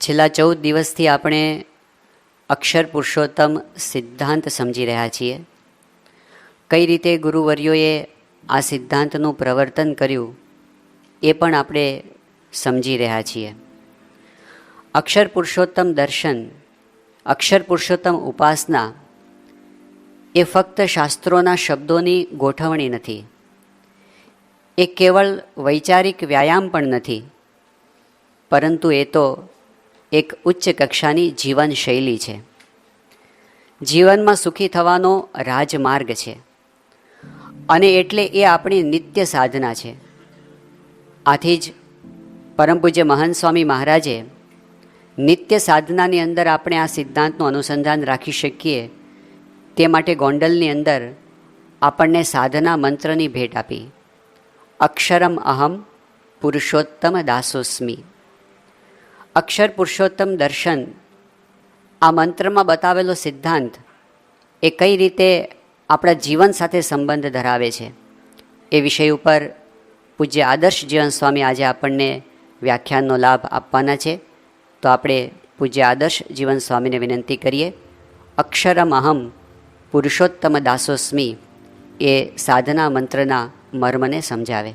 છેલ્લા ચૌદ દિવસથી આપણે અક્ષર પુરુષોત્તમ સિદ્ધાંત સમજી રહ્યા છીએ. કઈ રીતે ગુરુવર્યોએ આ સિદ્ધાંતનું પ્રવર્તન કર્યું એ પણ આપણે સમજી રહ્યા છીએ. અક્ષર પુરુષોત્તમ દર્શન, અક્ષર પુરુષોત્તમ ઉપાસના એ ફક્ત શાસ્ત્રોના શબ્દોની ગોઠવણી નથી. એ કેવળ વૈચારિક વ્યાયામ પણ નથી. પરંતુ એ તો એક ઉચ્ચ કક્ષાની જીવનશૈલી છે. જીવનમાં સુખી થવાનો રાજમાર્ગ છે. અને એટલે એ આપણી નિત્ય સાધના છે. આથી જ પરમ પૂજ્ય મહાન સ્વામી મહારાજે નિત્ય સાધનાની અંદર આપણે આ સિદ્ધાંતનું અનુસંધાન રાખી શકીએ તે માટે ગોંડલની અંદર આપણને સાધના મંત્રની ભેટ આપી. અક્ષરમ અહમ પુરુષોત્તમ દાસોસ્મી. અક્ષર પુરુષોત્તમ દર્શન. આ મંત્રમાં બતાવેલો સિદ્ધાંત એ કઈ રીતે આપણા જીવન સાથે સંબંધ ધરાવે છે. એ વિષય ઉપર પૂજ્ય આદર્શ જીવન સ્વામી આજે આપણને વ્યાખ્યાનનો લાભ આપવાના છે. તો આપણે પૂજ્ય આદર્શ જીવન સ્વામીને વિનંતી કરીએ. અક્ષરમ અહમ પુરુષોત્તમ દાસોસ્મી એ સાધના મંત્રના મર્મને સમજાવે.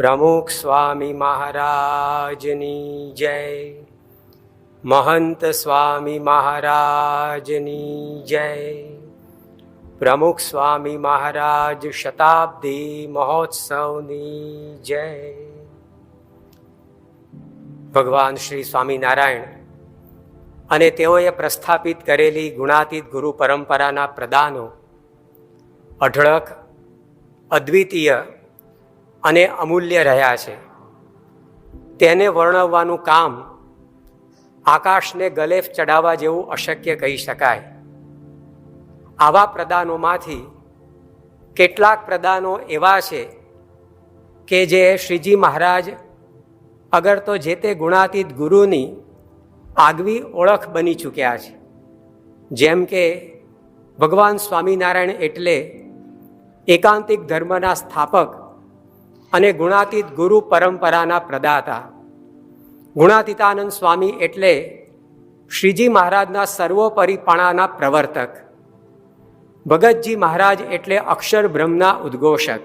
પ્રમુખ સ્વામી મહારાજની જય. મહંત સ્વામી મહારાજની જય. પ્રમુખ સ્વામી મહારાજ શતાબ્દી મહોત્સવની જય. ભગવાન શ્રી સ્વામિનારાયણ અને તેઓએ પ્રસ્થાપિત કરેલી ગુણાતીત ગુરુ પરંપરાના પ્રદાનો અઢળક, અદ્વિતીય અને અમૂલ્ય રહ્યા છે. તેને વર્ણવવાનું કામ આકાશને ગલેફ ચડાવવા જેવું અશક્ય કહી શકાય. આવા પ્રદાનોમાંથી કેટલાક પ્રદાનો એવા છે કે જે શ્રીજી મહારાજ અગર તો જે તે ગુણાતીત ગુરુની આગવી ઓળખ બની ચૂક્યા છે. જેમ કે ભગવાન સ્વામિનારાયણ એટલે એકાંતિક ધર્મના સ્થાપક અને ગુણાતીત ગુરુ પરંપરાના પ્રદાતા. ગુણાતીતાનંદ સ્વામી એટલે શ્રીજી મહારાજના સર્વોપરીપણાના પ્રવર્તક. ભગતજી મહારાજ એટલે અક્ષર બ્રહ્મના ઉદ્ઘોષક.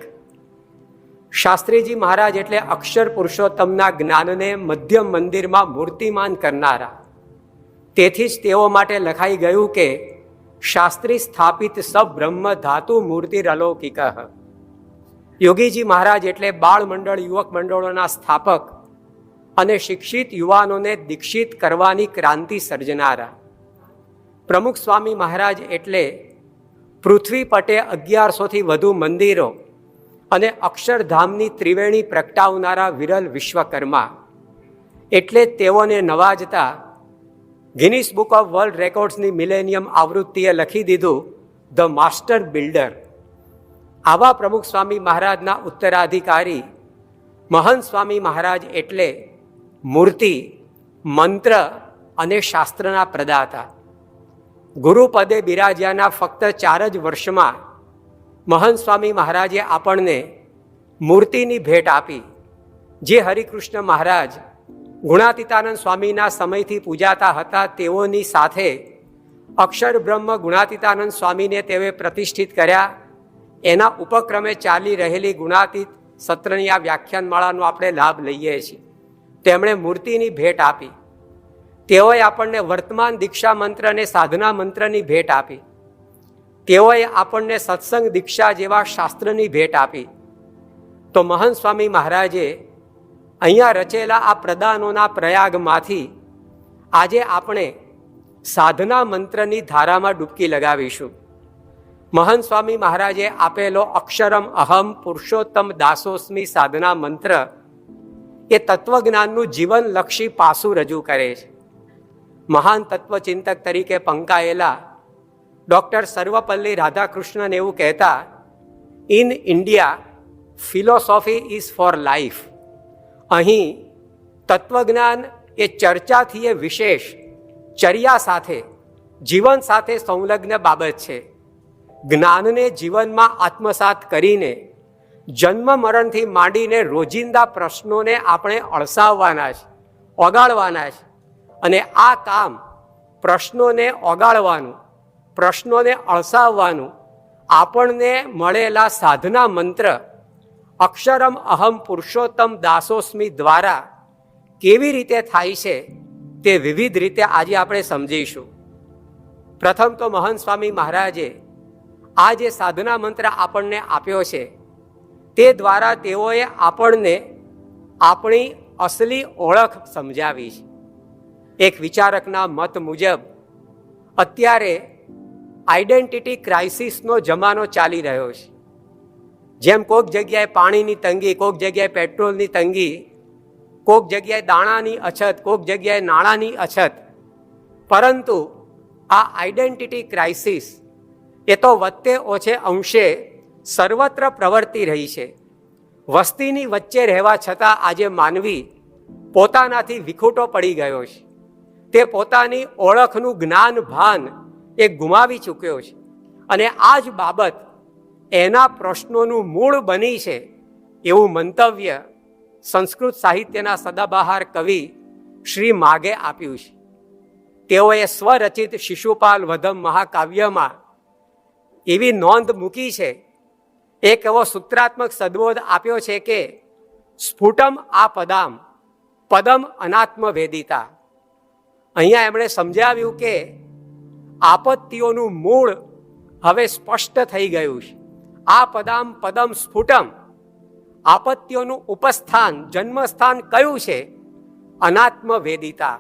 શાસ્ત્રીજી મહારાજ એટલે અક્ષર પુરુષોત્તમના જ્ઞાનને મધ્યમ મંદિરમાં મૂર્તિમાન કરનારા. તેથી જ તેઓ માટે લખાઈ ગયું કે શાસ્ત્રી સ્થાપિત સબ બ્રહ્મ ધાતુ મૂર્તિરલૌકિક યોગીજી મહારાજ એટલે બાળ મંડળ, યુવક મંડળોના સ્થાપક અને શિક્ષિત યુવાનોને દીક્ષિત કરવાની ક્રાંતિ સર્જનારા. પ્રમુખ સ્વામી મહારાજ એટલે પૃથ્વી પટે અગિયારસોથી વધુ મંદિરો અને અક્ષરધામની ત્રિવેણી પ્રગટાવનારા વિરલ વિશ્વકર્મા. એટલે તેઓને નવાજતા ગિનિસ બુક ઓફ વર્લ્ડ રેકોર્ડ્સની મિલેનિયમ આવૃત્તિએ લખી દીધું ધ માસ્ટર બિલ્ડર. આવા પ્રમુખ સ્વામી મહારાજના ઉત્તરાધિકારી મહંત સ્વામી મહારાજ એટલે મૂર્તિ, મંત્ર અને શાસ્ત્રના પ્રદાતા. ગુરુપદે બિરાજ્યાના ફક્ત ચાર જ વર્ષમાં મહંત સ્વામી મહારાજે આપણને મૂર્તિની ભેટ આપી, જે હરિકૃષ્ણ મહારાજ ગુણાતીતાનંદ સ્વામીના સમયથી પૂજાતા હતા તેઓની સાથે અક્ષર બ્રહ્મ ગુણાતીતાનંદ સ્વામીને તેઓએ પ્રતિષ્ઠિત કર્યા. એના ઉપક્રમે ચાલી રહેલી ગુણાતીત સત્રની આ વ્યાખ્યાનમાળાનો આપણે લાભ લઈએ છીએ. તેમણે મૂર્તિની ભેટ આપી. તેઓએ આપણને વર્તમાન દીક્ષા મંત્ર અને સાધના મંત્રની ભેટ આપી. તેઓએ આપણને સત્સંગ દીક્ષા જેવા શાસ્ત્રની ભેટ આપી. તો મહંત સ્વામી મહારાજે અહીંયા રચેલા આ પ્રદાનોના પ્રયાગમાંથી આજે આપણે સાધના મંત્રની ધારામાં ડૂબકી લગાવીશું. મહંત સ્વામી મહારાજે આપેલો અક્ષરમ અહમ પુરુષોત્તમ દાસોસ્મી સાધના મંત્ર એ તત્વજ્ઞાનનું જીવનલક્ષી પાસું રજૂ કરે છે. મહાન તત્વચિંતક તરીકે પંકાયેલા ડૉક્ટર સર્વપલ્લી રાધાકૃષ્ણન એવું કહેતા, in India philosophy is for life. અહીં તત્વજ્ઞાન એ ચર્ચાથી એ વિશેષ ચર્યા સાથે, જીવન સાથે સંલગ્ન બાબત છે. જ્ઞાનને જીવનમાં આત્મસાત કરીને જન્મ મરણથી માંડીને રોજિંદા પ્રશ્નોને આપણે અળસાવવાના છે, ઓગાળવાના છે. અને આ કામ પ્રશ્નોને ઓગાળવાનું, પ્રશ્નોને અળસાવવાનું આપણને મળેલા સાધના મંત્ર અક્ષરમ અહમ પુરુષોત્તમ દાસોસ્મી દ્વારા કેવી રીતે થાય છે તે વિવિધ રીતે આજે આપણે સમજીશું. પ્રથમ તો મહંત સ્વામી મહારાજે આ જે સાધના મંત્ર આપણને આપ્યો છે, તે દ્વારા તેઓએ આપણને આપણી અસલી ઓળખ સમજાવી છે. એક વિચારકના મત મુજબ, અત્યારે આઈડેન્ટિટી ક્રાઇસિસનો જમાનો ચાલી રહ્યો છે. જેમ કોઈક જગ્યાએ પાણીની તંગી, કોઈક જગ્યાએ પેટ્રોલની તંગી, કોઈક જગ્યાએ દાણાની અછત, કોઈક જગ્યાએ નાણાંની અછત, પરંતુ આ આઈડેન્ટિટી ક્રાઇસિસ એ તો વત્તે ઓછે અંશે સર્વત્ર પ્રવર્તી રહી છે. વસ્તીની વચ્ચે રહેવા છતાં આજે માનવી પોતાનાથી વિખૂટો પડી ગયો છે. તે પોતાની ઓળખનું જ્ઞાન ભાન એ ગુમાવી ચૂક્યો છે. અને આ જ બાબત એના પ્રશ્નોનું મૂળ બની છે એવું મંતવ્ય સંસ્કૃત સાહિત્યના સદાબહાર કવિ શ્રી માગે આપ્યું છે. તેઓએ સ્વરચિત શિશુપાલ વધમ મહાકાવ્યમાં એવી નોંધ મૂકી છે. એક એવો સૂત્રાત્મક સદબોધ આપ્યો છે કે, સ્ફુટમ આ પદામ પદમ અનાત્મ વેદિતા અહીંયા એમણે સમજાવ્યું કે, આપત્તિઓનું મૂળ હવે સ્પષ્ટ થઈ ગયું છે. આ પદામ પદમ સ્ફુટમ. આપત્તિઓનું ઉપસ્થાન, જન્મસ્થાન કયું છે? અનાત્મ વેદિતા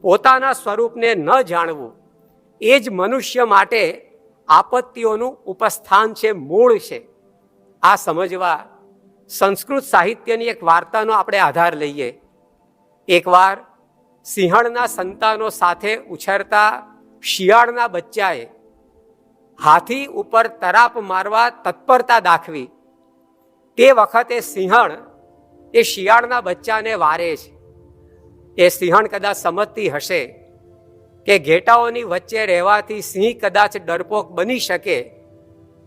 પોતાના સ્વરૂપને ન જાણવું. એ જ મનુષ્ય માટે આપત્તિઓનું ઉપસ્થાન છે, મૂળ છે. આ સમજવા સંસ્કૃત સાહિત્યની એક વાર્તાનો આપણે આધાર લઈએ. એકવાર સિંહણના સંતાનો સાથે ઉછરતા શિયાળના બચ્ચાએ હાથી ઉપર તરાપ મારવા તત્પરતા દાખવી. તે વખતે સિંહણ એ શિયાળના બચ્ચાને વારે છે. એ સિંહણ કદાચ સમજતી હશે. કે ઘેટાઓની વચ્ચે રહેવાથી સિંહ કદાચ ડરપોક બની શકે,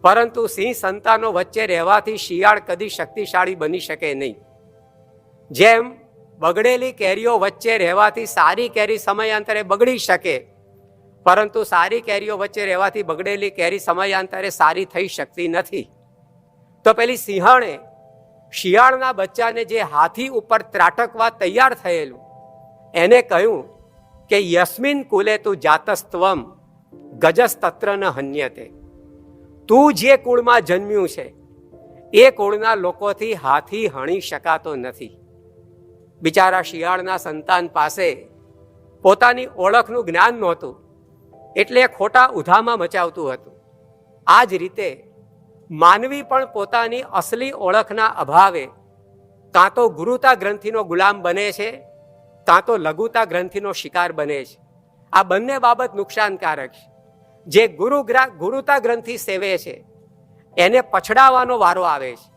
પરંતુ સિંહ સંતાનો વચ્ચે રહેવાથી શિયાળ કદી શક્તિશાળી બની શકે નહીં. જેમ બગડેલી કેરીઓ વચ્ચે રહેવાથી સારી કેરી સમયાંતરે બગડી શકે, પરંતુ સારી કેરીઓ વચ્ચે રહેવાથી બગડેલી કેરી સમયાંતરે સારી થઈ શકતી નથી. તો પેલી સિંહણે શિયાળના બચ્ચાને જે હાથી ઉપર ત્રાટકવા તૈયાર થયેલું, એને કહ્યું કે યસ્મિન કુલે તું જાતસ્ત્વમ, ગજસ્તત્ર ન હન્યતે. તું જે કુળમાં જન્મ્યું છે, એ કુળના લોકોથી હાથી હણી શકાતો નથી. બિચારા શિયાળના સંતાન પાસે પોતાની ઓળખનું જ્ઞાન નહોતું, એટલે ખોટા ઉધામાં મચાવતું હતું. આ જ રીતે માનવી પણ પોતાની અસલી ઓળખના અભાવે કાં તો ગુરુતા ગ્રંથિનો ગુલામ બને છે કાં તો લઘુતા ગ્રંથિનો શિકાર બને છે. આ બંને બાબત નુકસાનકારક છે. જે ગુરુ ગુરુતા ગ્રંથિ સેવે છે, એને પછડાવવાનો વારો આવે છે.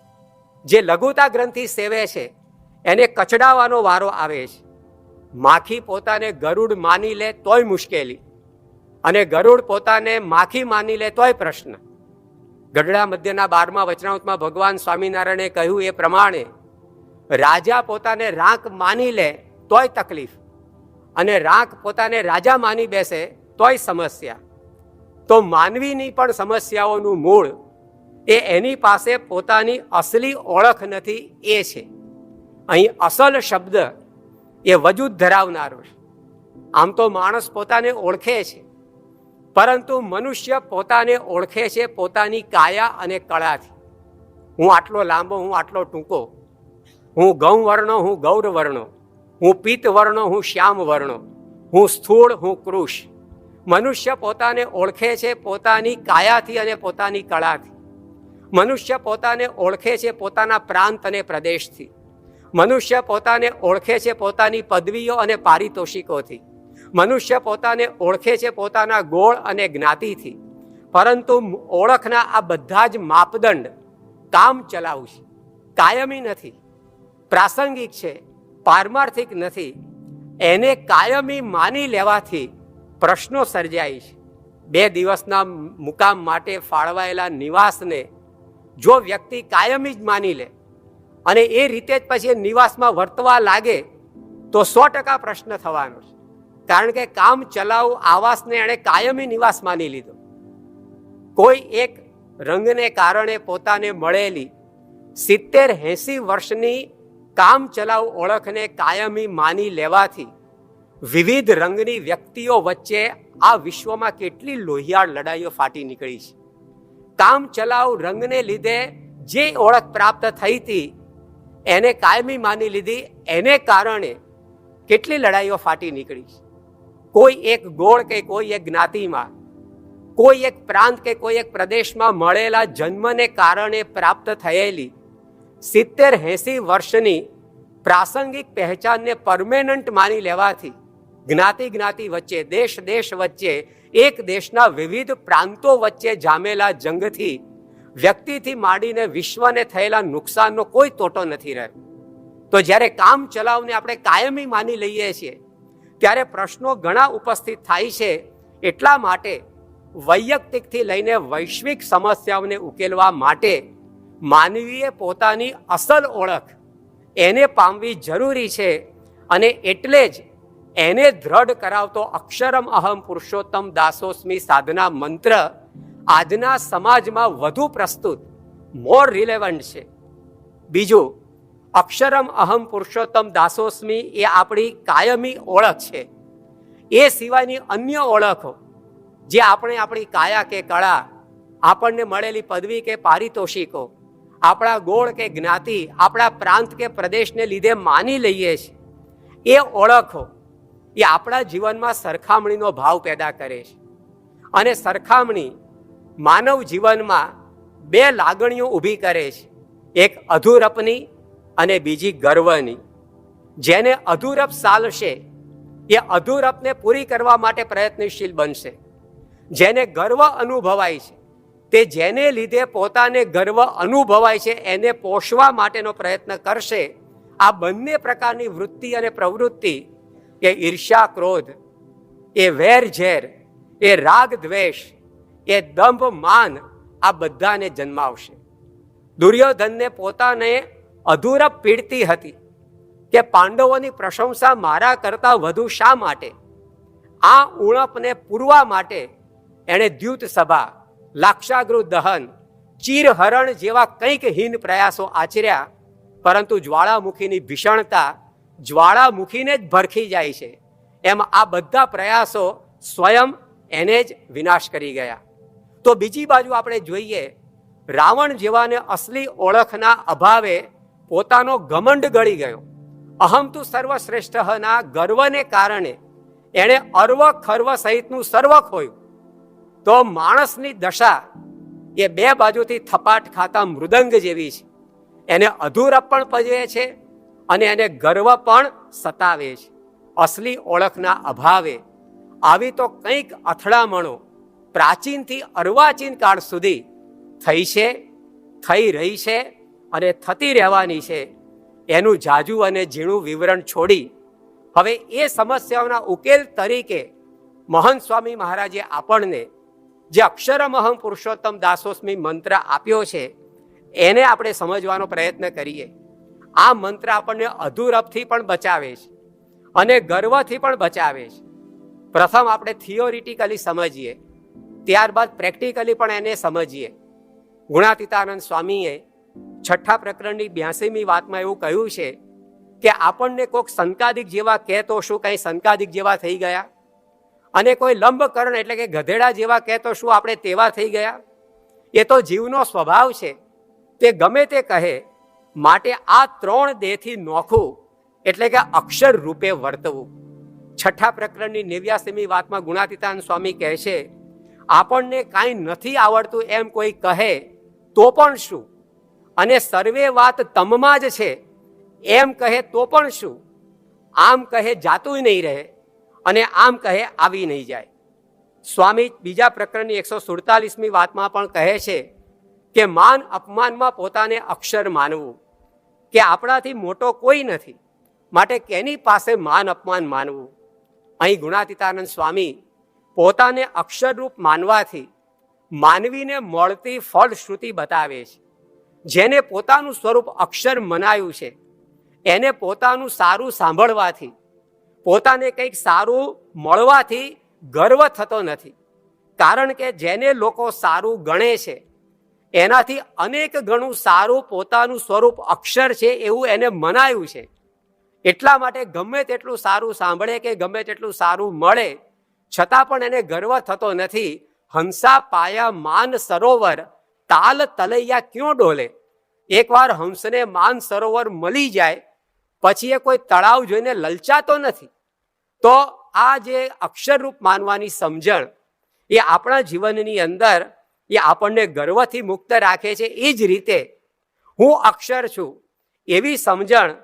જે લઘુતા ગ્રંથિ સેવે છે, એને કચડાવવાનો વારો આવે છે. માખી પોતાને ગરુડ માની લે તોય મુશ્કેલી અને ગરુડ પોતાને માખી માની લે તોય પ્રશ્ન. ગઢડા મધ્યના બારમા વચનાવતમાં ભગવાન સ્વામિનારાયણે કહ્યું એ પ્રમાણે, રાજા પોતાને રાંક માની લે તોય તકલીફ. અને રાખ પોતાને રાજા માની બેસે તોય સમસ્યા. તો માનવીની પણ સમસ્યાઓનું મૂળ એ એની પાસે પોતાની અસલી ઓળખ નથી એ છે. અહીં અસલ શબ્દ એ વજૂદ ધરાવનારો છે. આમ તો માણસ પોતાને ઓળખે છે. પરંતુ મનુષ્ય પોતાને ઓળખે છે પોતાની કાયા અને કળાથી. હું આટલો લાંબો, હું આટલો ટૂંકો. હું ગૌ વર્ણો હું ગૌર વર્ણો હું પિત્ત વર્ણો, હું શ્યામ વર્ણો, હું સ્થૂળ, હું કૃષ. મનુષ્ય પોતાને ઓળખે છે પોતાની કાયાથી અને પોતાની કળાથી. મનુષ્ય પોતાને ઓળખે છે પોતાના પ્રાંત અને પ્રદેશથી. મનુષ્ય પોતાને ઓળખે છે પોતાની પદવીઓ અને પારિતોષિકોથી. મનુષ્ય પોતાને ઓળખે છે પોતાના ગોળ અને જ્ઞાતિથી. પરંતુ ઓળખના આ બધા જ માપદંડ કામ ચલાવું છે. કાયમી નથી. પ્રાસંગિક છે. પારમાર્થિક નથી. એને કાયમી માની લેવાથી પ્રશ્નો સર્જાય છે. બે દિવસના મુકામ માટે ફાળવાયેલા નિવાસને જો વ્યક્તિ કાયમી જ માની લે અને એ રીતે જ પછી નિવાસમાં વર્તવા લાગે, તો સો ટકા પ્રશ્ન થવાનો છે. કારણ કે કામ ચલાવ આવાસને એણે કાયમી નિવાસ માની લીધો. કોઈ એક રંગને કારણે પોતાને મળેલી સિત્તેર એંસી વર્ષની કામ ચલાવ ઓળખને કાયમી માની લેવાથી વિવિધ રંગની વ્યક્તિઓ વચ્ચે આ વિશ્વમાં કેટલી લોહિયાળ લડાઈઓ ફાટી નીકળી છે. કામ ચલાવ રંગને લીધે જે ઓળખ પ્રાપ્ત થઈ હતી, એને કાયમી માની લીધી, એને કારણે કેટલી લડાઈઓ ફાટી નીકળી છે. કોઈ એક ગોળ કે કોઈ એક જ્ઞાતિમાં, કોઈ એક પ્રાંત કે કોઈ એક પ્રદેશમાં મળેલા જન્મને કારણે પ્રાપ્ત થયેલી સિત્તેર એંસી વર્ષની પ્રાસંગિક પહેચાનને પરમેનન્ટ માની લેવાથી જ્ઞાતિ જ્ઞાતિ વચ્ચે, દેશ દેશ વચ્ચે, એક દેશના વિવિધ પ્રાંતો વચ્ચે જામેલા જંગથી, વ્યક્તિથી માંડીને વિશ્વને થયેલા નુકસાનનો કોઈ તોટો નથી રહ્યો. તો જ્યારે કામ ચલાવને આપણે કાયમી માની લઈએ છીએ, ત્યારે પ્રશ્નો ઘણા ઉપસ્થિત થાય છે, એટલા માટે વૈયક્તિકથી લઈને વૈશ્વિક સમસ્યાઓને ઉકેલવા માટે માનવીએ પોતાની અસલ ઓળખ એને પામવી જરૂરી છે અને એટલે જ એને દ્રઢ કરાવતો અક્ષરમ અહમ પુરુષોત્તમ દાસોસ્મી સાધના મંત્ર આજના સમાજમાં વધુ પ્રસ્તુત મોર રિલેવન્ટ છે. બીજું, અક્ષરમ અહમ પુરુષોત્તમ દાસોસ્મી એ આપણી કાયમી ઓળખ છે. એ સિવાયની અન્ય ઓળખો, જે આપણે આપણી કાયા કે કળા, આપણને મળેલી પદવી કે પારિતોષિકો આપણા ગોળ કે જ્ઞાતિ આપણા પ્રાંત કે પ્રદેશને લીધે માની લઈએ છીએ. એ ઓળખો એ આપણા જીવનમાં સરખામણીનો ભાવ પેદા કરે છે. અને સરખામણી માનવ જીવનમાં બે લાગણીઓ ઊભી કરે છે. એક અધુરપની અને બીજી ગર્વની. જેને અધુરપ સાલશે એ અધુરપને પૂરી કરવા માટે પ્રયત્નશીલ બનશે. જેને ગર્વ અનુભવાય છે તે જેને લીધે પોતાને ગર્વ અનુભવાય છે, એને પોષવા માટેનો પ્રયત્ન કરશે. આ બંને પ્રકારની વૃત્તિ અને પ્રવૃત્તિ, એ ઈર્ષ્યા ક્રોધ, એ વેર ઝેર, એ રાગ દ્વેષ, એ દંભ માન, આ બધાને જન્માવશે. દુર્યોધનને પોતાને અધૂરપ પીડતી હતી કે પાંડવોની પ્રશંસા મારા કરતા વધુ શા માટે? આ ઉણપને પૂરવા માટે એણે દ્યુત સભા લાક્ષાગૃહ દહન, ચીરહરણ જેવા કંઈક હીન પ્રયાસો આચર્યા, પરંતુ જ્વાળામુખીની ભીષણતા જ્વાળામુખીને જ ભરખી જાય છે. એમ આ બધા પ્રયાસો સ્વયં એને જ વિનાશ કરી ગયા. તો બીજી બાજુ આપણે જોઈએ, રાવણ જેવાને અસલી ઓળખના અભાવે પોતાનો ઘમંડ ગળી ગયો. અહમ તું સર્વશ્રેષ્ઠના ગર્વને કારણે એણે અર્વ ખર્વ સહિતનું સર્વ ખોયું તો માણસની દશા એ બે બાજુથી થપાટ ખાતા મૃદંગ જેવી છે. એને અધૂરા પણ પજવે છે અને એને ગર્વ પણ સતાવે છે. અસલી ઓળખના અભાવે આવી તો કંઈક અથડામણો પ્રાચીનથી અર્વાચીન કાળ સુધી થઈ છે, થઈ રહી છે અને થતી રહેવાની છે. એનું જાજુ અને ઝીણું વિવરણ છોડી હવે એ સમસ્યાઓના ઉકેલ તરીકે મહંત સ્વામી મહારાજે આપણને જે અક્ષરમહમ પુરુષોત્તમ દાસોસ્મી મંત્ર આપ્યો છે, એને આપણે સમજવાનો પ્રયત્ન કરીએ. આ મંત્ર આપણને અધૂરપથી પણ બચાવે છે અને ગર્વથી પણ બચાવે છે. પ્રથમ આપણે થિયોરિટિકલી સમજીએ, ત્યારબાદ પ્રેક્ટિકલી પણ એને સમજીએ. ગુણાતીતાનંદ સ્વામીએ છઠ્ઠા પ્રકરણની બ્યાસીમી વાતમાં એવું કહ્યું છે કે આપણને કોઈક સંકાદિક જેવા કહેતો શું, કંઈ સંકાદિક જેવા થઈ ગયા? અને કોઈ લંબકરણ એટલે કે ગધેડા જેવા કહેતો શું આપણે તેવા થઈ ગયા? એ તો જીવનો સ્વભાવ છે. તે ગમે તે કહે, માટે આ ત્રણ દેહથી નોખું એટલે કે અક્ષર રૂપે વર્તવું. છઠ્ઠા પ્રકરણની નેવ્યાસીમી વાતમાં ગુણાતીતાન સ્વામી કહે છે, આપણને કાંઈ નથી આવડતું એમ કોઈ કહે તો પણ શું? અને સર્વે વાત તમમાં જ છે. એમ કહે તો પણ શું? આમ કહે જાતું નહીં રહે. અને આમ કહે, આવી નહીં જાય. સ્વામી બીજા પ્રકરણની એકસો સુડતાલીસમી વાતમાં પણ કહે છે કે માન અપમાનમાં પોતાને અક્ષર માનવું, કે આપણાથી મોટો કોઈ નથી, માટે કેની પાસે માન અપમાન માનવું? અહીં ગુણાતીતાનંદ સ્વામી પોતાને અક્ષરરૂપ માનવાથી માનવીને મળતી ફળશ્રુતિ બતાવે છે. જેને પોતાનું સ્વરૂપ અક્ષર મનાયું છે, એને પોતાનું સારું સાંભળવાથી પોતાને કંઈક સારું મળવાથી ગર્વ થતો નથી. કારણ કે જેને લોકો સારું ગણે છે, એનાથી અનેક ગણું સારું પોતાનું સ્વરૂપ અક્ષર છે એવું એને મનાયું છે. એટલા માટે ગમે તેટલું સારું સાંભળે કે ગમે તેટલું સારું મળે, છતાં પણ એને ગર્વ થતો નથી. હંસા પાયા માન સરોવર, તાલ તલૈયા ક્યો ડોલે? એકવાર હંસને માન સરોવર મળી જાય પછી એ કોઈ તળાવ જોઈને લલચાતો નથી. તો આ જે અક્ષરરૂપ માનવાની સમજણ એ આપણા જીવનની અંદર એ આપણને ગર્વથી મુક્ત રાખે છે. એ જ રીતે હું અક્ષર છું એવી સમજણ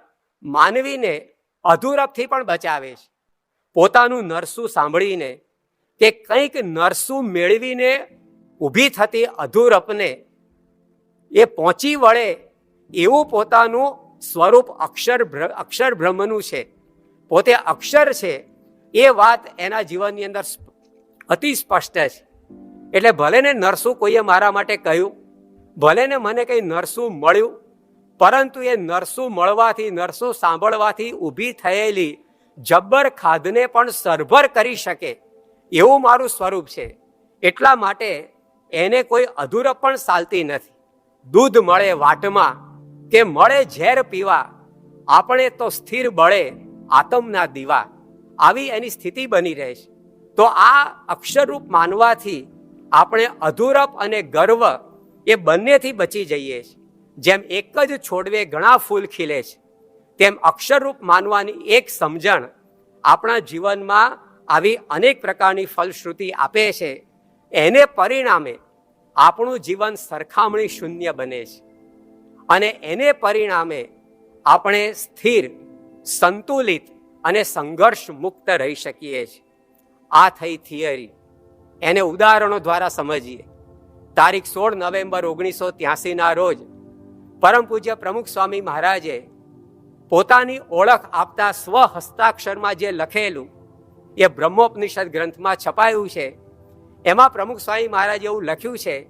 માનવીને અધૂરપથી પણ બચાવે છે. પોતાનું નરસું સાંભળીને કે કંઈક નરસું મેળવીને ઊભી થતી અધૂરપને એ પહોંચી વળે એવું પોતાનું સ્વરૂપ અક્ષર અક્ષર બ્રહ્મનું છે. પોતે અક્ષર છે, એ વાત એના જીવનની અંદર અતિ સ્પષ્ટ છે. એટલે ભલે ને નરસું કોઈએ મારા માટે કહ્યું, ભલે ને મને કંઈ નરસું મળ્યું, પરંતુ એ નરસું મળવાથી, નરસું સાંભળવાથી ઊભી થયેલી જબ્બર ખાધને પણ સરભર કરી શકે, એવું મારું સ્વરૂપ છે. એટલા માટે એને કોઈ અધૂરપ પણ ચાલતી નથી. દૂધ મળે વાટમાં કે મળે ઝેર પીવા, આપણે તો સ્થિર બળે આતમના દીવા. આવી એની સ્થિતિ બની રહે છે તો આ અક્ષરરૂપ માનવાથી આપણે અધૂરપ અને ગર્વ એ બંનેથી બચી જઈએ છીએ. જેમ એક જ છોડવે ઘણા ફૂલ ખીલે છે, તેમ અક્ષરરૂપ માનવાની એક સમજણ આપણા જીવનમાં આવી અનેક પ્રકારની ફલશ્રુતિ આપે છે. એને પરિણામે આપણું જીવન સરખામણી શૂન્ય બને છે. અને એને પરિણામે આપણે સ્થિર, સંતુલિત અને સંઘર્ષ મુક્ત રહી શકીએ છીએ. આ થઈ થિયરી. એને ઉદાહરણો દ્વારા સમજીએ. તારીખ સોળ નવેમ્બર ઓગણીસો ત્યાસીના રોજ પરમ પૂજ્ય પ્રમુખ સ્વામી મહારાજે પોતાની ઓળખ આપતા સ્વ હસ્તાક્ષરમાં જે લખેલું એ બ્રહ્મોપનિષદ ગ્રંથમાં છપાયું છે. એમાં પ્રમુખ સ્વામી મહારાજે એવું લખ્યું છે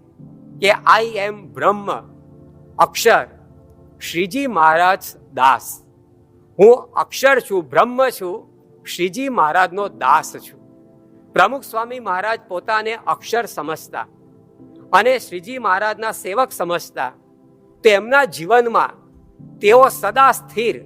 કે આઈ એમ બ્રહ્મ અક્ષર. શ્રીજી મહારાજ દાસ. હું અક્ષર છું, બ્રહ્મ છું, શ્રીજી મહારાજનો દાસ છું. પ્રમુખ સ્વામી મહારાજ પોતાને અક્ષર સમજતા અને શ્રીજી મહારાજના સેવક સમજતા તો એમના જીવનમાં તેઓ સદા સ્થિર